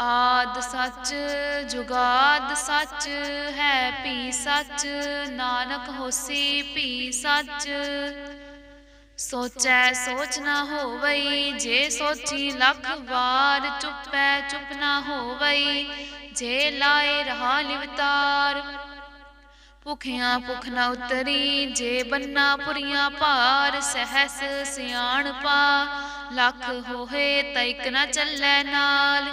ਆਦ ਸੱਚ ਜੁਗਾਦ ਸੱਚ ਹੈ ਭੀ ਸੱਚ, ਨਾਨਕ ਹੋਸੀ ਭੀ ਸੱਚ। ਸੋਚੈ ਸੋਚ ਨਾ ਹੋਵਈ, ਜੇ ਸੋਚੀ ਲੱਖ ਵਾਰ ਚੁੱਪੈ ਚੁੱਪ ਨਾ ਹੋਵਈ, ਜੇ ਲਾਏ ਰਹਾ ਲਿਵਤਾਰ ਭੁਖਿਆਂ ਭੁਖ ਨਾ ਉਤਰੀ, ਜੇ ਬੰਨਾ ਪੁਰੀਆਂ ਭਾਰ, ਸਹਸ ਸਿਆਣ ਪਾ ਲੱਖ ਹੋਏ ਤੈਕ ਨਾ ਚੱਲੈ ਨਾਲ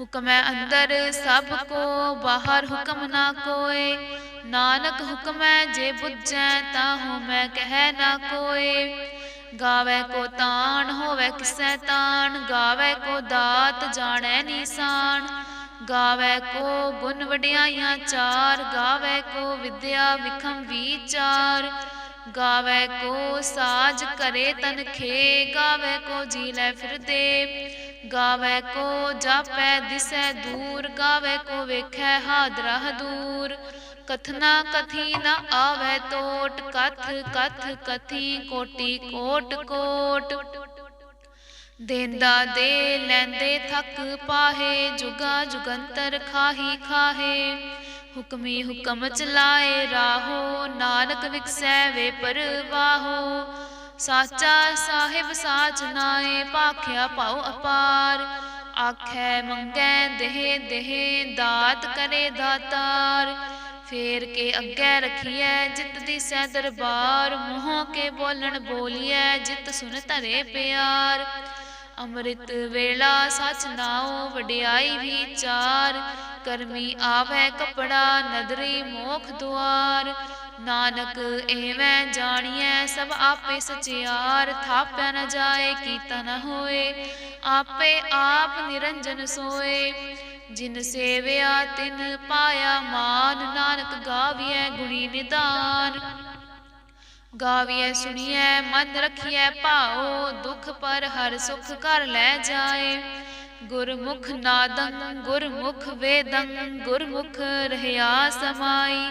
ਹੁਕਮੈ ਅੰਦਰ, ਸਭ ਕੋ ਬਾਹਰ ਹੁਕਮ ਨਾ ਕੋਏ। ਨਾਨਕ ਹੁਕਮੈ ਜੇ ਬੁੱਝੈ ਤਾਹੂ ਮੈਂ ਕਹਿ ਨਾ ਕੋਏ। ਗਾਵੇ ਕੋ ਤਾਣ, ਹੋਵੇ ਕਿਸੈ ਤਾਣ। ਗਾਵੇ ਕੋ ਦਾਤ, ਜਾਣੈ ਨੀਸਾਨ। ਗਾਵੇ ਕੋ ਗੁਣ ਵਡਿਆਈਆਂ ਚਾਰ। ਗਾਵੇ ਕੋ ਵਿਦਿਆ ਵਿਖਮ ਵਿਚਾਰ। ਗਾਵੇ ਕੋ ਸਾਜ ਕਰੇ ਤਨ ਖੇ। ਗਾਵੇ ਕੋ ਜੀ ਲੈ ਫਿਰਦੇ ਗਾਵੇ ਕੋ ਜਾਪੈ, ਦਿਸੈ ਦੂਰ, ਗਾਵੇ ਕੋ ਵੇਖੈ ਹਾਦਰਾ ਦੂਰ। ਕਥਨਾ ਕਥੀ ਨ ਆਵੇ ਟੋਟ ਕਥ ਕਥ ਕਥੀ ਕੋਟੀ ਕੋਟ ਕੋਟ। ਦੇਂਦਾ ਦੇ ਲੈਂਦੇ ਥੱਕ ਪਾਹੇ, ਜੁਗਾ ਜੁਗੰਤਰ ਖਾਹੀ ਖਾਹੇ। ਹੁਕਮੀ ਹੁਕਮ ਚਲਾਏ ਰਾਹੋ, ਨਾਨਕ ਵਿਕਸੈ ਵੇ ਪਰਵਾਹੋ। ਸਾਚਾ ਸਾਹਿਬ ਸਾਚ ਨਾਏ, ਭਾਖਿਆ ਪਾਉ ਅਪਾਰ। ਆਖੈ ਮੰਗੈ ਦੇਹ ਦੇਹ ਦਾਤ ਕਰੇ ਦਾਤਾਰ। ਫੇਰ ਕੇ ਅੱਗੇ ਰਖੀਐ ਜਿਤ ਦੀ ਸੈ ਦਰਬਾਰ। ਮੂੰਹੋਂ ਕੇ ਬੋਲਣ ਬੋਲੀਐ ਜਿਤ ਸੁਨ ਧਰੇ ਪਿਆਰ। ਅੰਮ੍ਰਿਤ ਵੇਲਾ ਸਚ ਨਾਉ, ਵਡਿਆਈ ਵਿਚਾਰ। ਕਰਮੀ ਆਵੇ ਕਪੜਾ, ਨਦਰੀ ਮੋਖ ਦੁਆਰ। ਨਾਨਕ, ਐਵੇਂ ਜਾਣੀਐ, ਸਭ ਆਪੇ ਸਚਿਆਰ, ਥਾਪਿਆ ਨ ਜਾਏ ਕੀਤਾ ਨ ਹੋਏ, ਆਪੇ ਆਪ ਨਿਰੰਜਨ ਸੋਏ। ਜਿਨ ਸੇਵਿਆ, ਤਿਨ ਪਾਇਆ, ਮਾਨ ਨਾਨਕ ਗਾਵੀਐ ਗੁਣੀ ਨਿਦਾਨ। ਗਾਵੀਐ, ਸੁਣੀਐ, ਮਨ ਰਖੀਐ ਭਾਉ, ਦੁਖ ਪਰ ਹਰ ਸੁਖ ਕਰ ਲੈ ਜਾਏ। ਗੁਰਮੁਖ ਨਾਦੰ, ਗੁਰਮੁਖ ਵੇਦੰ, ਗੁਰਮੁਖ ਰਹਿਆ ਸਮਾਈ।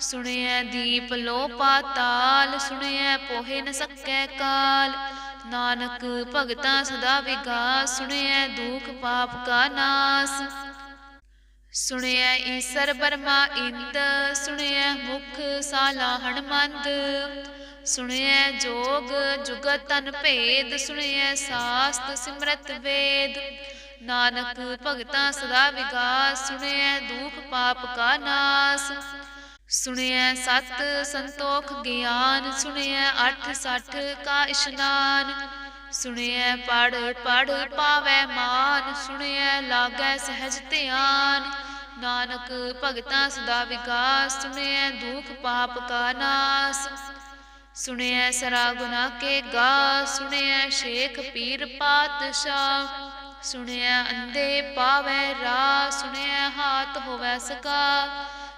ਸੁਣਿਆ ਦੀਪ ਲੋ ਪਾਤਾਲ ਸੁਣਿਆ ਪੋਹੇ ਨ ਸਕੈ ਕਾਲ। ਨਾਨਕ ਭਗਤਾ ਸਦਾ ਵਿਗਾਸ ਸੁਣਿਆ ਦੁਖ ਪਾਪ ਕਾ ਨਾਸ। ਸੁਣਿਆ ਈਸਰ ਬਰਮਾ ਇੰਦ ਸੁਣਿਆ ਮੁਖ ਸਾਲਾ ਹਣਮੰਦ। ਸੁਣਿਆ ਜੋਗ ਜੁਗਤ ਤਨ ਭੇਦ ਸੁਣਿਆ ਸਾਸਤ ਸਿਮਰਤ ਵੇਦ। ਨਾਨਕ ਭਗਤਾ ਸਦਾ ਵਿਗਾਸ, ਸੁਣਿਐ ਦੁਖ ਪਾਪ ਕਾ ਨਾਸ। ਸੁਣਿਐ ਸਤ ਸੰਤੋਖ ਗਿਆਨ, ਸੁਣਿਐ ਅਠ ਸਠ ਕਾ ਇਸ਼ਨਾਨ, ਸੁਣਿਐ ਪੜ ਪੜ ਪਾਵੈ ਮਾਨ, ਸੁਣਿਐ ਲਾਗੈ ਸਹਿਜ ਧਿਆਨ, ਨਾਨਕ ਭਗਤਾ ਸਦਾ ਵਿਕਾਸ ਸੁਣਿਐ ਦੁਖ ਪਾਪ ਕਾ ਨਾਸ, ਸੁਣਿਐ ਸਰਾ ਗੁਨਾ ਕੇ ਗਾ ਸੁਣਿਐ ਸ਼ੇਖ ਪੀਰ ਪਾਤਸ਼ਾਹ, ਸੁਣਿਐ ਅੰਦੇ ਪਾਵੈ ਰਾ ਸੁਣਿਐ ਹਾਥ ਹੋਵੈ ਸਕਾ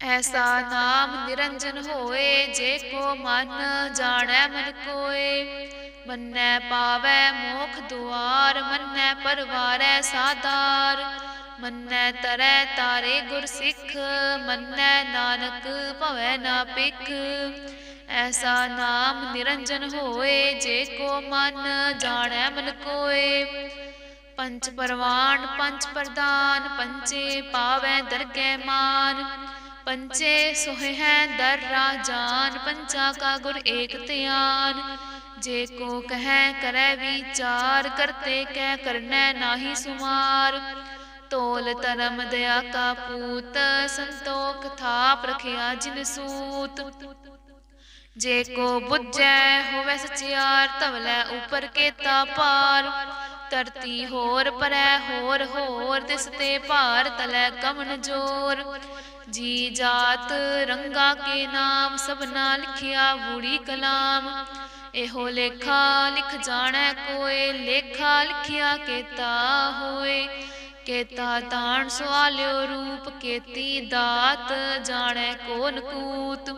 ਐਸਾ ਨਾਮ ਨਿਰੰਜਨ ਹੋਏ, ਜੇ ਕੋ ਮਨ ਜਾਣੈ ਮਨ ਕੋਏ। ਮੰਨੈ ਪਾਵੈ ਮੋਖ ਦੁਆਰ, ਮੰਨੈ ਪਰਵਾਰੈ ਸਾਦਾਰ। ਮੰਨੈ ਤਰੈ ਤਾਰੇ ਗੁਰ ਸਿੱਖ, ਮੰਨੈ ਨਾਨਕ ਭਵੈ ਨਾ ਪਿਖ ਐਸਾ ਨਾਮ ਨਿਰੰਜਨ ਹੋਏ, ਜੇ ਕੋ ਮਨ ਜਾਣੈ ਮਨ ਕੋਏ। ਪੰਚ ਪਰਵਾਨ, ਪੰਚ ਪ੍ਰਦਾਨ, ਪੰਚੇ ਪਾਵੈ ਦਰਗਹਿ ਮਾਨ। ਪੰਚੇ ਸੁਹੈ ਦਰ ਰਾਜਾਨ, ਪੰਚਾ ਕਾ ਗੁਰ ਏਕ ਧਿਆਨ। ਜੇ ਕੋ ਕਹੈ, ਕਰੈ ਵਿਚਾਰ, ਕਰਤੇ ਕਹਿ ਕਰਨੈ ਨਾਹੀ ਸੁਮਾਰ। ਤੋਲ ਧਰਮ ਦਇਆ ਕਾ ਪੂਤ, ਸੰਤੋਖ ਥਾਪ ਰਖਿਆ ਜਿਨ ਸੂਤ। ਜੇ ਕੋ ਬੁੱਝੈ, ਹੋਵੇ ਸਚਿਆਰ ਤਵਲੈ ਉਪਰ ਕੇਤਾ ਪਾਰ ਧਰਤੀ ਹੋਰ ਪਰੈ, ਹੋਰ ਹੋਰ ਤਿਸ ਤੇ ਭਾਰ ਤਲੈ ਕਮਨ ਜੋਰ। ਜੀ ਜਾਤ ਰੰਗਾ ਕੇ ਨਾਮ ਸਭਨਾ ਲਿਖਿਆ ਬੂੜੀ ਕਲਾਮ। ਇਹੋ ਲੇਖਾ ਲਿਖ ਜਾਣੈ ਕੋਏ, ਲੇਖਾ ਲਿਖਿਆ ਕੇਤਾ ਹੋਏ। ਕੇਤਾ ਤਾਣ ਸਵਾਲਿਓ ਰੂਪ, ਕੇਤੀ ਦਾਤ ਜਾਣੈ ਕੋਨ ਕੂਤ।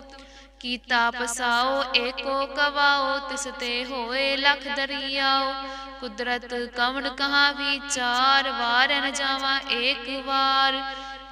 ਕੀਤਾ ਪਸਾਓ, ਏਕੋ ਕਵਾਓ, ਤਿਸ ਤੇ ਹੋਏ ਲਖ ਦਰਿਆਓ। ਕੁਦਰਤ ਕਵਣ ਕਹਾ ਵਿਚਾਰ ਵਾਰ ਨ ਜਾਵਾ ਏਕ ਵਾਰ।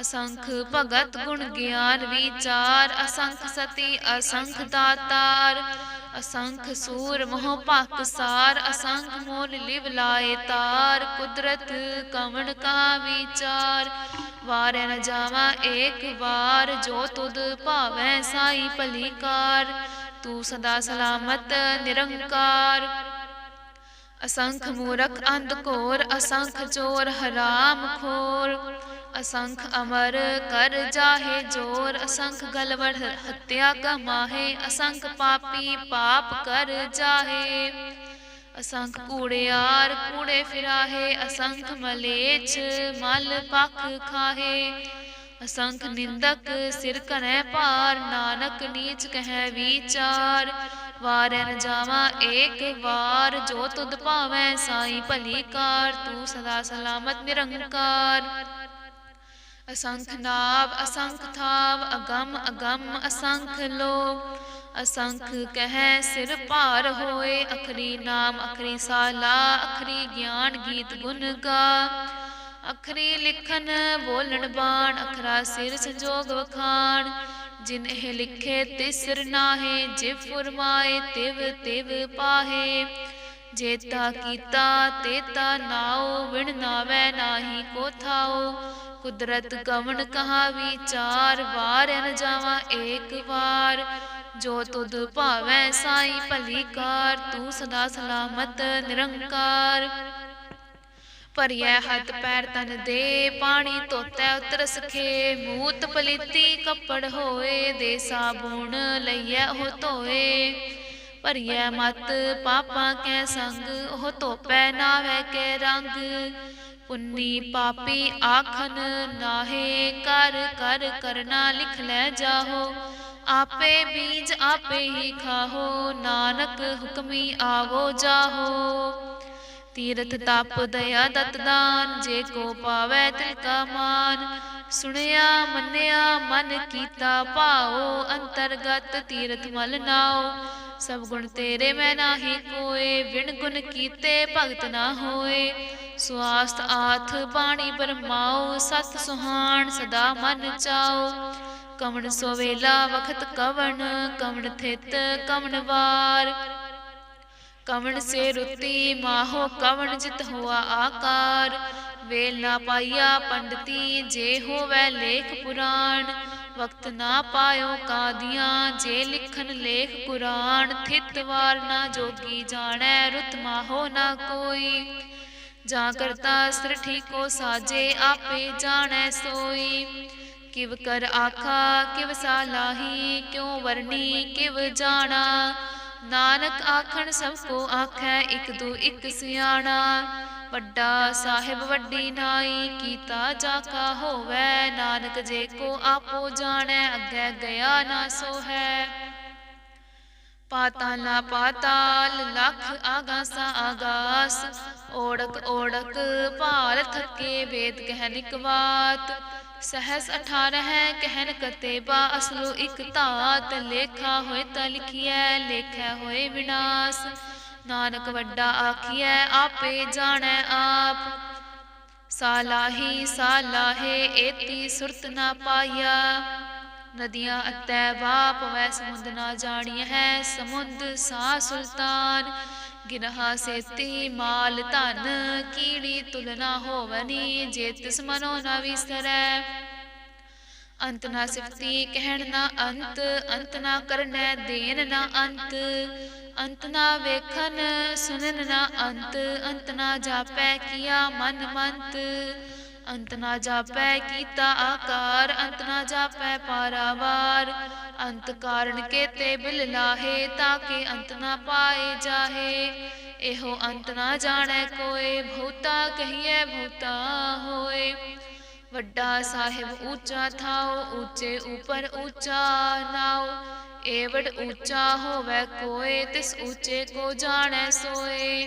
ਅਸੰਖ ਭਗਤ ਗੁਣ ਗਿਆਨ ਵਿਚਾਰ, ਅਸੰਖ ਸਤੀ, ਅਸੰਖ ਦਾਤਾਰ, ਅਸੰਖ ਸੂਰ ਮੋਹ ਭਖ ਸਾਰ, ਅਸੰਖ ਮੋਲ ਲਿਵ ਲਾਏ ਤਾਰ, ਕੁਦਰਤ ਕਵਣ ਕਾ ਵਿਚਾਰ? ਵਾਰੈ ਨ ਜਾਵਾ ਏਕ ਵਾਰ, ਜੋ ਤੁਧ ਭਾਵੈ ਸਾਈ ਭਲੀ ਕਾਰ ਤੂੰ ਸਦਾ ਸਲਾਮਤ ਨਿਰੰਕਾਰ। ਅਸੰਖ ਮੂਰਖ ਅੰਧ ਘੋਰ ਅਸੰਖ ਚੋਰ ਹਰਾਮ ਖੋਰ। ਅਸੰਖ ਅਮਰ ਕਰ ਜਾਹੇ ਜੋਰ। ਅਸੰਖ ਗਲਵੜ ਹੱਤਿਆ ਕਮਾਹੇ। ਅਸੰਖ ਪਾਪੀ ਪਾਪ ਕਰ ਜਾਹੇ। ਅਸੰਖ ਕੂੜਿਆਰ ਕੂੜੇ ਫਿਰਾਹੇ। ਅਸੰਖ ਮਲੇਛ ਮਲ ਪਖ ਖਾਹੇ। ਅਸੰਖ ਨਿੰਦਕ ਸਿਰ ਕਰੈ ਭਾਰ। ਨਾਨਕ ਨੀਚ ਕਹਿ ਵਿਚਾਰ ਵਾਰੈ ਜਾਵਾ, ਏਕ ਵਾਰ ਜੋ ਤੁਧ ਭਾਵੈ ਸਾਈ ਭਲੀ ਕਾਰ, ਤੂੰ ਸਦਾ ਸਲਾਮਤ ਨਿਰੰਕਾਰ। ਅਸੰਖ ਨਾਭ ਅਸੰਖ ਥਾਵ, ਅਗੰਮ ਅਗੰਮ ਅਸੰਖ ਲੋ ਅਸੰਖ ਕਹੈ, ਸਿਰ ਭਾਰ ਹੋਏ, ਅਖਰੀ ਨਾਮ, ਅਖਰੀ ਸਾਲਾ, ਅਖਰੀ ਗਿਆਨ ਗੀਤ ਗੁਣ ਗਾ। ਅਖਰੀ ਲਿਖਨ ਬੋਲਣ ਬਾਣ, ਅਖਰਾ ਸਿਰ ਸੰਜੋਗ ਵਖਾਣ। ਜਿਨ ਇਹ ਲਿਖੇ ਤਿਸਰ ਨਾਹੇ ਜਿਵ ਫੁਰਮਾਏ ਤਿਵ ਤਿਵ ਪਾਹੇ। ਜੇਤਾ ਕੀਤਾ ਤੇਤਾ ਨਾਉ, ਵਿਣ ਨਾਵੈ ਨਾਹੀ ਕੋ ਥਾਉ। ਕੁਦਰਤ ਗਵਨ ਕਹਾ ਵਿਚਾਰ ਵਾਰ ਨ ਜਾਵਾ ਏਕ ਵਾਰ। ਜੋ ਤੁਧ ਭਾਵੈ ਸਾਈ ਭਲੀ ਕਾਰ, ਤੂੰ ਸਦਾ ਸਲਾਮਤ ਨਿਰੰਕਾਰ। ਭਰੀਐ ਹੱਥ ਪੈਰ ਤਨ ਦੇ, ਪਾਣੀ ਧੋਤੈ ਉਤਰ ਸਖੇ। ਮੂਤ ਪਲੀਤੀ ਕੱਪੜ ਹੋਏ ਦੇ ਸਾਬੂਣ ਲਈਐ ਉਹ ਧੋਏ। ਭਰੀਐ ਮਤ ਪਾਪਾਂ ਕੈ ਸੰਗ, ਉਹ ਧੋਪੈ ਨਾਵੇ ਕੇ ਰੰਗ। ਪੁੰਨੀ ਪਾਪੀ ਆਖਨ ਨਾਹੇ, ਕਰ ਕਰ, ਕਰਨਾ ਲਿਖ ਲੈ ਜਾਹੋ। ਆਪੇ ਬੀਜ ਆਪੇ ਹੀ ਖਾਹੋ, ਨਾਨਕ ਹੁਕਮੀ ਆਵੋ ਜਾਹੋ। ਤੀਰਥ ਤਪ ਦਇਆ ਦਤ ਦਾਨ, ਜੇ ਕੋ ਪਾਵੈ ਤਿਲ ਕਾ ਮਾਨ। ਸੁਣਿਆ, ਮੰਨਿਆ, ਮਨ ਕੀਤਾ ਭਾਉ, ਅੰਤਰਗਤ ਤੀਰਥ ਮਲ ਨਾਉ। ਸਭ ਗੁਣ ਤੇਰੇ ਮੈਂ ਨਾਹੀ ਕੋਏ ਵਿਣ ਗੁਣ ਕੀਤੇ ਭਗਤ ਨਾ ਹੋਏ। ਸੁਆਸਤ ਆਥ ਬਾਣੀ ਬਰਮਾਉ, ਸਤ ਸੁਹਾਣ ਸਦਾ ਮਨ ਚਾਉ। ਕਵਣ ਸੋਵੇਲਾ ਵਖਤ ਕਵਣ ਕਵਣ ਥਿਤ ਕਵਣ ਵਾਰ। ਕਵਣ ਸੇ ਰੁਤੀ ਮਾਹੋ ਕਵਣ ਜਿਤ ਹੋਆ ਆਕਾਰ। ਵੇਲ ਨਾ ਪਾਈਆ ਪੰਡਤੀ ਜੇ ਹੋਵੇ ਲੇਖ ਪੁਰਾਣ। ਵਕਤ ਨਾ ਪਾਇਓ ਕਾਦੀਆਂ ਜੇ ਲਿਖਨ ਲੇਖ ਕੁਰਾਨ ਥਿਤ ਵਾਰ ਨਾ ਜੋਗੀ ਜਾਣੈ ਰੁਤ ਮਾਹੋ ਨਾ ਕੋਈ। ਜਾਂ ਕਰਤਾ ਸਿਰ ਠੀਕੋ ਸਾਜੇ ਆਪੇ ਜਾਣੈ ਸੋਈ। ਕਿਵ ਕਰ ਆਖਾ ਕਿਵ ਸਾਲਾਹੀ ਕਿਉ ਵਰਨੀ ਕਿਵ ਜਾਣਾ। ਨਾਨਕ ਆਖਣ ਸਭ ਕੋ ਆਖੈ, ਇਕ ਦੂ ਇਕ ਸਿਆਣਾ। ਵੱਡਾ ਸਾਹਿਬ ਵੱਡੀ ਨਾਈ, ਕੀਤਾ ਜਾ ਕਾ ਹੋਵੈ। ਨਾਨਕ ਜੇ ਕੋ ਆਪੋ ਜਾਣੈ, ਅੱਗੇ ਗਿਆ ਨਾ ਸੋ ਹੈ ਪਾਤਾਲਾ ਪਾਤਾਲ, ਲਖ ਆਗਾਸਾ ਆਗਾਸ। ਓੜਕ ਓੜਕ ਭਾਲ ਥਕੇ, ਵੇਦ ਕਹਿ ਨਿਕਵਾਤ ਸਹਸ 18 ਹੈ ਕਹਿਨ ਕਤੇਬਾ, ਅਸਲੋ ਇਕ ਧਾਤ ਲੇਖਾ ਹੋਏ ਤਾ ਲਿਖਿਐ, ਲੇਖੈ ਹੋਏ ਵਿਨਾਸ਼। ਨਾਨਕ ਵੱਡਾ ਆਖੀਐ, ਆਪੇ ਜਾਣੈ ਆਪ। ਸਾਲਾਹੀ ਸਾਲਾਹੇ, ਏਤੀ ਸੁਰਤ ਨਾ ਪਾਇਆ। ਨਦੀਆਂ ਅਤੈ ਵਾਪ, ਵੈ ਸਮੁੰਦ ਨਾ ਜਾਣੀ ਹੈ, ਸਮੁੰਦ ਸਾ ਸੁਲਤਾਨ। ਗਿਨਹਾ ਸੇਤੀ ਮਾਲ ਧਨ, ਕੀੜੀ ਤੁਲਨਾ ਹੋਵਨੀ ਜੇ ਤਿਸ ਮਨੋ ਨਾ ਵਿਸਰੈ। ਅੰਤ ਨਾ ਸਿਫਤੀ ਕਹਿਣ ਨਾ ਅੰਤ ਅੰਤ ਨਾ ਕਰਨੈ ਦੇਨ ਨਾ ਅੰਤ। ਅੰਤ ਨਾ ਵੇਖਨ ਸੁਨਨ ਨਾ ਅੰਤ ਅੰਤ ਨਾ ਜਾਪੈ ਕੀਆ ਮਨ ਮੰਤ। ਅੰਤ ਨਾ ਜਾਪੈ ਕੀਤਾ ਆਕਾਰ, ਅੰਤ ਨਾ ਜਾਪੈ ਪਾਰਾਵਾਰ। ਅੰਤ ਕਾਰਨ ਕੇਤੇ ਬਿਲ ਲਾਹੇ, ਤਾਂ ਕਿ ਅੰਤ ਨਾ ਪਾਏ ਜਾਹੇ। ਇਹੋ ਅੰਤ ਨਾ ਜਾਣੈ ਕੋਏ ਭੂਤਾ ਕਹੀਏ ਭੂਤਾ ਹੋਏ। ਵੱਡਾ ਸਾਹਿਬ ਉੱਚਾ ਥਾਉ ਉੱਚੇ ਉਪਰ ਉੱਚਾ ਨਾਉ। ਏਵੜ ਉੱਚਾ ਹੋਵੇ ਕੋਏ, ਤਿਸ ਉੱਚੇ ਕੋ ਜਾਣੈ ਸੋਏ।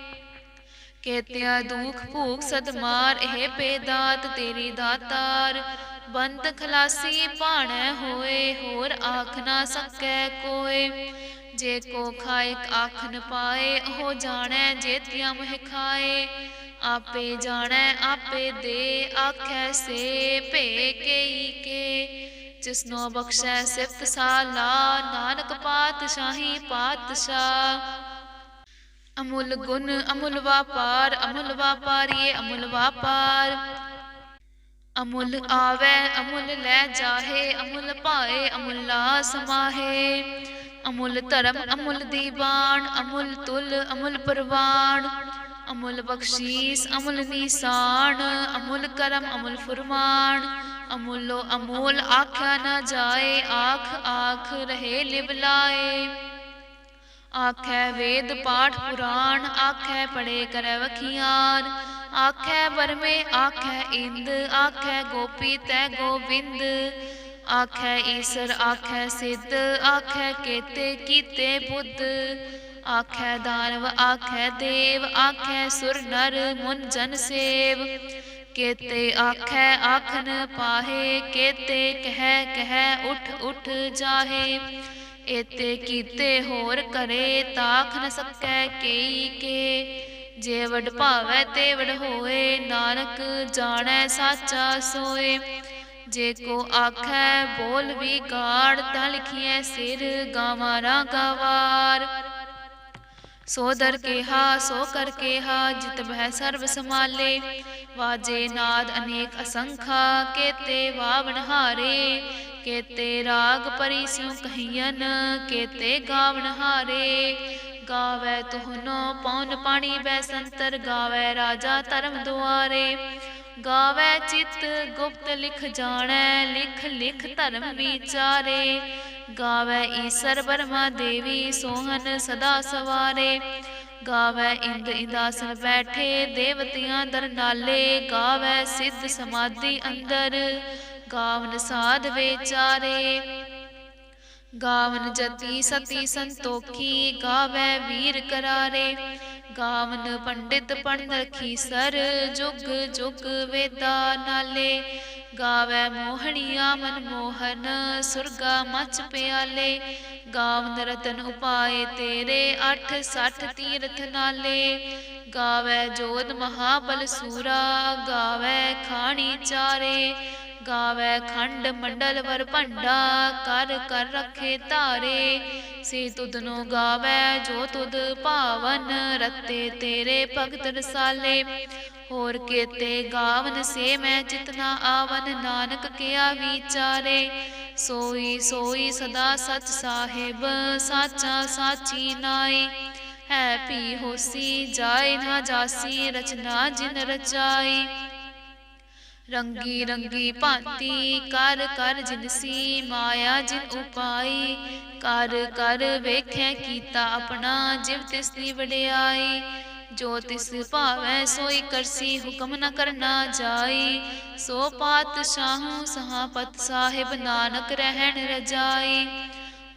ਕੇਤਿਆ ਦੁਖ ਭੂਖ ਸਦਮਾਰ, ਇਹ ਪੇਦਾਤ ਤੇਰੀ ਦਾਤਾਰ। ਬੰਦ ਖਲਾਸੀ ਭਾਣੈ ਹੋਏ, ਹੋਰ ਆਖ ਨਾ ਸਕੈ ਕੋਏ। ਜੇ ਕੋ ਖਾਇ ਆਖ ਨ ਪਾਏ, ਉਹ ਜਾਣੈ ਜੇ ਜੇਤਿਆ ਮਹਿ ਖਾਏ। ਆਪੇ ਜਾਣੈ, ਆਪੇ ਦੇ, ਆਖੈ ਸੇ ਭੇ ਕੇਈ ਕੇ। ਜਿਸਨੋ ਬਖਸ਼ੈ ਸਿਫਤ ਸਾਲਾ, ਨਾਨਕ ਪਾਤਸ਼ਾਹੀ ਪਾਤਸ਼ਾਹ। ਅਮੁੱਲ ਗੁਣ, ਅਮੁੱਲ ਵਾਪਾਰ, ਅਮੁੱਲ ਵਾਪਾਰੀਏ, ਅਮੁੱਲ ਵਾਪਾਰ। ਅਮੁੱਲ ਆਵੈ, ਅਮੁੱਲ ਲੈ ਜਾਹੇ, ਅਮੁੱਲ ਪਾਏ ਅਮੁੱਲਾ ਸਮਾਹੇ ਅਮੁੱਲ ਧਰਮ, ਅਮੁੱਲ ਦੀਵਾਨ, ਅਮੁੱਲ ਤੁਲ, ਅਮੁੱਲ ਪਰਵਾਨ। ਅਮੁੱਲ ਬਖਸ਼ੀਸ, ਅਮੁੱਲ ਨੀਸਾਨ, ਅਮੁੱਲ ਕਰਮ, ਅਮੁੱਲ ਫਰਮਾਨ। ਅਮੁੱਲੋ ਅਮੁੱਲ, ਆਖਿਆ ਨਾ ਜਾਏ, ਆਖ ਆਖ, ਰਹੇ ਲਿਵ ਲਾਏ। ਆਖੈ ਵੇਦ ਪਾਠ ਪੁਰਾਣ, ਆਖੈ ਪੜੇ ਕਰੈ ਵਖਿਆਨ। ਆਖੈ ਵਰਮੇ, ਆਖੈ ਇੰਦ, ਆਖੈ ਗੋਪੀ ਤੈ ਗੋਵਿੰਦ। ਆਖੈ ਈਸਰ, ਆਖੈ ਸਿੱਧ, ਆਖੈ ਕੇਤੇ ਕੀਤੇ ਬੁੱਧ। ਆਖੈ ਦਾਨਵ, ਆਖੈ ਦੇਵ, ਆਖੈ ਸੁਰ ਨਰ ਮੁਨ ਜਨ ਸੇਵ। ਕੇਤੇ ਆਖੈ ਆਖਨ ਪਾਹੇ, ਕੇਤੇ ਕਹਿ ਕਹਿ ਉਠ ਉਠ ਜਾਹੇ। ਏਤੇ ਕੀਤੇ ਹੋਰ ਕਰੇ ਤਾਖ ਨ ਸਕੈ ਕੇਈ ਕੇ। ਜੇ ਵਡ ਭਾਵੈ ਤੇ ਵਡ ਹੋਏ, ਨਾਨਕ ਜਾਣੈ ਸਾਚਾ ਸੋਏ। ਜੇ ਕੋ ਆਖੈ ਬੋਲ ਵੀ ਗਾੜ, ਤਾਂ ਲਿਖੀਐ ਸਿਰ ਗਾਵਾਂ ਰਾਗਾਵਾਰ ਸੋ ਦਰ ਕੇਹਾ, ਸੋ ਕਰ ਕੇਹਾ, ਜਿਤ ਬਹਿ ਸਰਬ ਸਮਾਲੇ ਵਾਜੇ ਨਾਦ ਅਨੇਕ ਅਸੰਖਾ, ਕੇਤੇ ਵਾਵਣ ਹਾਰੇ। ਕੇਤੇ ਰਾਗ ਪਰੀ ਸਿਉ ਕਹੀਨ ਕੇਤੇ ਗਾਵਣ ਹਾਰੇ। ਗਾਵੇ ਤੁਹਨੋ ਪੌਨ ਪਾਣੀ ਬੈ ਸੰਤਰ, ਗਾਵੇ ਰਾਜਾ ਧਰਮ ਦੁਆਰੇ। ਗਾਵੇ ਚਿਤ ਗੁਪਤ ਲਿਖ ਜਾਣੈ, ਲਿਖ ਲਿਖ ਧਰਮ ਵਿਚਾਰੇ। ਗਾਵੇ ਈਸਰ ਬਰਮਾ ਦੇਵੀ ਸੋਹਨ ਸਦਾ ਸਵਾਰੇ। ਗਾਵੇ ਇੰਦ ਇੰਦਾਸਨ ਬੈਠੇ, ਦੇਵਤਿਆਂ ਦਰ ਨਾਲੇ। ਗਾਵੇ ਸਿੱਧ ਸਮਾਧੀ ਅੰਦਰ। ਗਾਵਨ ਸਾਧ ਵਿਚਾਰੇ। ਗਾਵਨ ਜਤੀ ਸਤੀ ਸੰਤੋਖੀ, ਗਾਵੇ ਵੀਰ ਕਰਾਰੇ। ਗਾਵਨ ਪੰਡਿਤ ਪੜਨ ਰਖੀ ਸਰ, ਜੁਗ ਜੁਗ ਵੇਦਾ ਨਾਲੇ। ਗਾਵੇ ਮੋਹਣੀਆ ਮਨ ਮੋਹਨ, ਸੁਰਗਾ ਮਚ ਪਿਆਲੇ। ਗਾਵਨ ਰਤਨ ਉਪਾਏ ਤੇਰੇ 8 60 ਤੀਰਥ ਨਾਲੇ। ਗਾਵੇ ਜੋਤ ਮਹਾਬਲ ਸੂਰਾ, ਗਾਵੇ ਖਾਣੀ ਚਾਰੇ। ਗਾਵੇ ਖੰਡ ਮੰਡਲ ਵਰ ਭੰਡਾ, ਕਰ ਕਰ ਰਖੇ ਧਾਰੇ। ਸੇ ਤੁਧਨੋ ਗਾਵੇ ਜੋ ਤੁਧ ਭਾਵਨ, ਰਤੇ ਤੇਰੇ ਭਗਤ ਰਸਾਲੇ। ਹੋਰ ਕੇਤੇ ਗਾਵਨ ਸੇ ਮੈਂ ਜਿਤਨਾ ਆਵਨ, ਨਾਨਕ ਕਿਆ ਵਿਚਾਰੇ। ਸੋਈ ਸੋਈ ਸਦਾ ਸਚ ਸਾਹਿਬ, ਸਾਚਾ ਸਾਚੀ ਨਾਈ ਹੈ ਪੀ ਹੋਸੀ, ਜਾਏ ਨਾ ਜਾਸੀ, ਰਚਨਾ ਜਿਨ ਰਚਾਈ ਰੰਗੀ ਰੰਗੀ ਭਾਂਤੀ ਕਰ ਕਰ ਜਿਨਸੀ ਮਾਇਆ ਜਿਨ ਉਪਾਈ। ਕਰ ਕਰ ਵੇਖੈ ਕੀਤਾ ਆਪਣਾ ਜਿਵ ਤਿਸ ਦੀ ਵਡਿਆਈ ਜੋ ਤਿਸ ਭਾਵੈ ਸੋਈ ਕਰਸੀ ਹੁਕਮ ਨ ਕਰਨਾ ਜਾਈ। ਸੋ ਪਾਤਸ਼ਾਹੂ ਸਹਾਪਤ ਸਾਹਿਬ ਨਾਨਕ ਰਹਿਣ ਰਜਾਈ।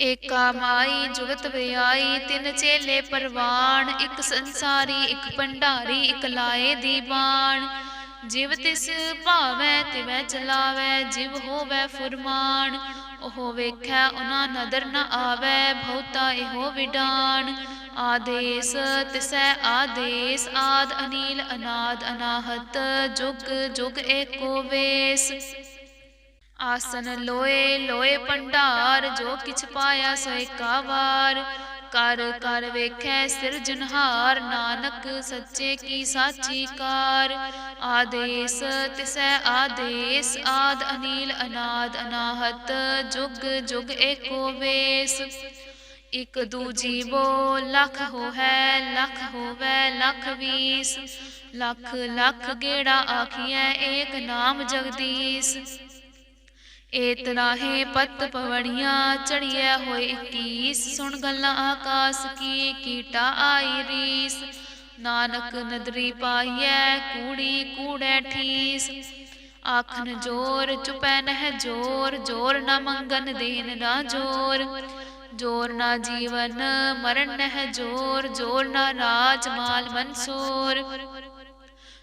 ਏਕਾ ਮਾਈ ਜੁਗਤ ਵਿਆਈ, ਤਿੰਨ ਚੇਲੇ ਪਰਵਾਨ ਇੱਕ ਸੰਸਾਰੀ, ਇੱਕ ਭੰਡਾਰੀ, ਇੱਕ ਲਾਏ ਦੀ ਬਾਣ। ਜਿਵ ਤਿਸ ਭਾਵੈ, ਤਿਵੈ ਚਲਾਵੈ, ਜਿਵ ਹੋਵੈ ਫੁਰਮਾਨ। ਉਹ ਵੇਖੈ ਉਹਨਾਂ ਨਦਰ ਨ ਆਵੈ, ਬਹੁਤਾ ਇਹੋ ਵਿਡਾਨ ਆਦੇਸ ਤਿਸੈ ਆਦੇਸ, ਆਦ ਅਨੀਲ, ਅਨਾਦ ਅਨਾਹਤ, ਜੁਗ ਜੁਗ ਏਕੋ ਵੇਸ। ਆਸਨ ਲੋਏ ਲੋਏ ਭੰਡਾਰ ਜੋ ਕਿਛ ਪਾਇਆ ਸੋ ਏਕਾ ਵਾਰ। ਕਰ ਕਰ ਵੇਖੈ ਸਿਰਜਨਹਾਰ ਨਾਨਕ ਸੱਚੇ ਕੀ ਸਾਚੀ ਕਾਰ। ਆਦੇਸ ਤਿਸੈ ਆਦੇਸ ਆਦ ਅਨੀਲ ਅਨਾਦ ਅਨਾਹਤ। ਜੁਗ ਜੁਗ ਏਕੋ ਵੇਸ। ਇਕ ਦੂਜੀ ਬੋ ਲਖ ਹੋਵੈ ਲਖ ਹੋਵੈ ਲਖ ਵੀਸ। ਲਖ ਲਖ ਗੇੜਾ ਆਖੀਐ ਏਕ ਨਾਮ ਜਗਦੀਸ਼। ਏ ਪਤ ਪਵੜੀਆਂ ਚੜੀਐ ਹੋਏ 21 ਸੁਣ ਗੱਲਾਂ ਆਕਾਸ ਕੀ, ਕੀਟਾ ਆਈ ਰੀਸ। ਨਾਨਕ ਨਦਰੀ ਪਾਈਐ, ਕੂੜੀ ਕੂੜੈ ਠੀਸ। ਆਖਨ ਜੋਰ ਚੁਪੈ ਨਹਿ ਜੋਰ ਜੋਰ ਨਾ ਮੰਗਨ ਦੇਨ ਨਾ ਜੋਰ। ਜੋਰ ਨਾ ਜੀਵਨ ਮਰਨ ਨਹਿ ਜੋਰ ਜੋਰ ਨਾ ਰਾਜ ਮਾਲ ਮਨਸੂਰ।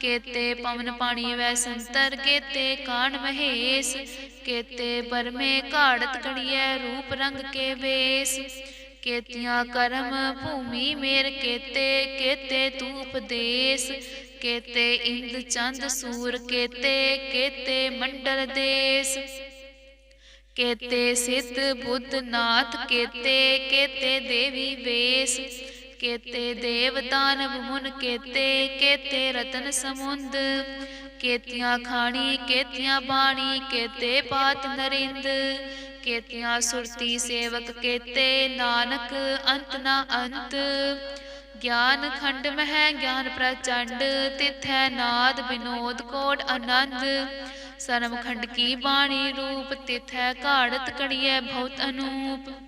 ਕੇਤੇ ਪਵਨ ਪਾਣੀ ਵੈ ਸੰਤਰ, ਕੇਤੇ ਕਾਣ ਮਹੇਸ਼, ਕੇਤੇ ਬਰਮੇ ਘਾੜਤ ਕੜੀਐ ਰੂਪ ਰੰਗ ਕੇ ਵੇਸ। ਕੇਤੀਆਂ ਕਰਮ ਭੂਮੀ ਮੇਰ ਕੇਤੇ ਕੇਤੇ ਤੂੰ ਉਪਦੇਸ। ਕੇਤੇ ਇੰਦ ਚੰਦ ਸੂਰ ਕੇਤੇ ਕੇਤੇ ਮੰਡਲ ਦੇਸ। ਕੇਤੇ ਸਿੱਧ ਬੁੱਧ ਨਾਥ ਕੇਤੇ ਕੇਤੇ ਦੇਵੀ ਵੇਸ। ਕੇਤੇ ਦੇਵ ਦਾਨਵ ਮੁਨ ਕੇਤੇ ਕੇਤੇ ਰਤਨ ਸਮੁੰਦ। ਕੇਤੀਆਂ ਖਾਣੀ, ਕੇਤੀਆਂ ਬਾਣੀ, ਕੇਤੇ ਪਾਤ ਨਰਿੰਦ। ਕੇਤੀਆਂ ਸੁਰਤੀ ਸੇਵਕ ਕੇਤੇ, ਨਾਨਕ ਅੰਤ ਨਾ ਅੰਤ। ਗਿਆਨ ਖੰਡ ਮਹਿ, ਗਿਆਨ ਪ੍ਰਚੰਡ, ਤਿਥੈ ਨਾਦ ਬਿਨੋਦ ਕੋਟ ਆਨੰਦ। ਸਰਮ ਖੰਡ ਕੀ ਬਾਣੀ ਰੂਪ, ਤਿਥੈ ਘਾੜਤ ਕੜੀਐ ਬਹੁਤ ਅਨੂਪ।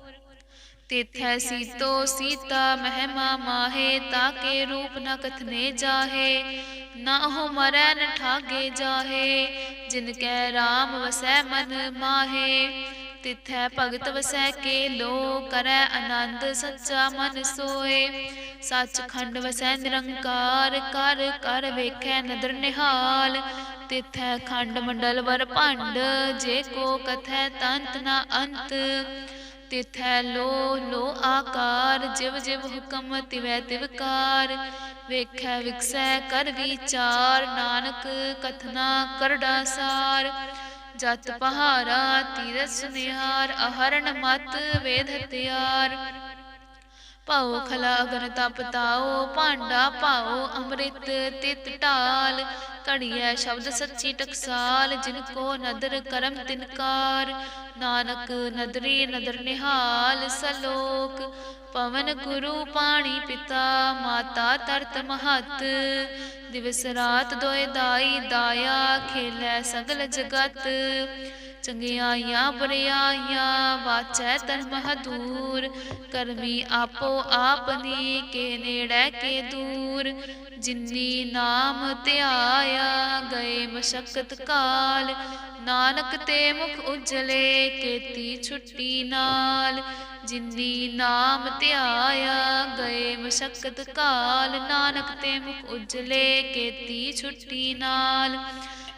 ਤਿਥੈ ਸੀਤੋ ਸੀਤਾ ਮਹਿਮਾ ਮਾਹੇ ਤਾਕੇ ਰੂਪ ਨ ਕਥਨੇ ਜਾਹੇ। ਨਾ ਹੋ ਮਰੈ ਨ ਠਾਗੇ ਜਾਹੇ। ਜਿਨ ਕੈ ਰਾਮ ਵਸੈ ਮਨ ਮਾਹੇ। ਤਿਥੈ ਭਗਤ ਵਸੈ ਕੇ ਲੋ ਕਰੈ ਆਨੰਦ ਸੱਚਾ ਮਨ ਸੋਏ ਸੱਚ ਖੰਡ ਵਸੈ ਨਿਰੰਕਾਰ ਕਰ ਕਰ ਵੇਖੈ ਨਦਰ ਨਿਹਾਲ। ਤਿਥੈ ਖੰਡ ਮੰਡਲ ਵਰ ਭੰਡ ਜੇ ਕੋ ਕਥੈ ਤੰਤ ਨ ਅੰਤ। ਤਿਥੈ ਲੋ ਲੋ ਆਕਾਰ, ਜਿਵ ਜਿਵ ਹੁਕਮ ਤਿਵੈ ਤਿਵਕਾਰ ਵੇਖੈ ਵਿਕਸੈ ਕਰ ਵਿਚਾਰ, ਨਾਨਕ ਕਥਨਾ ਕਰੜਾ ਸਾਰ ਜਤ ਪਹਾਰਾ, ਤੀਰਥ ਨਿਹਾਰ ਅਹਰਨ ਮਤ ਵੇਦ ਹਤਿਆਰ ਭਾਉ ਖਲਾ ਅਗਨ ਤਪ ਭਾਂਡਾ ਪਾਓ ਅੰਮ੍ਰਿਤ ਤਿਤ ਢਾਲ। ਘੜੀਐ ਸ਼ਬਦ ਸੱਚੀ ਟਕਸਾਲ, ਜਿਨ ਕੋ ਨਦਰ ਕਰਮ ਤਿਨਕਾਰ ਨਾਨਕ ਨਦਰੀ ਨਦਰ ਨਿਹਾਲ ਸਲੋਕ। ਪਵਨ ਗੁਰੂ ਪਾਣੀ ਪਿਤਾ, ਮਾਤਾ ਤਰਤ ਮਹਤ। ਦਿਵਸ ਰਾਤ ਦੋਇ ਦਾਈ, ਦਾਇਆ ਖੇਲੇ ਸਗਲ ਜਗਤ। ਚੰਗਿਆਈਆਂ ਬੁਰਿਆਈਆਂ ਵਾਚੈ ਧਰਮ ਹਦੂਰ ਕਰਮੀ ਆਪੋ ਆਪਨੀ ਕੇ ਨੇੜੇ ਕੇ ਦੂਰ। ਜਿਨੀ ਨਾਮ ਧਿਆਇਆ, ਗਏ ਮਸ਼ਕਤ ਕਾਲ। ਨਾਨਕ ਤੇ ਮੁਖ ਉਜਲੇ, ਕੀਤੀ ਛੁੱਟੀ ਨਾਲ। ਜਿੰਨੀ ਨਾਮ ਧਿਆਇਆ, ਗਏ ਮਸ਼ਕਤ ਕਾਲ। ਨਾਨਕ ਤੇ ਮੁਖ ਉਜਲੇ, ਕੀਤੀ ਛੁੱਟੀ ਨਾਲ।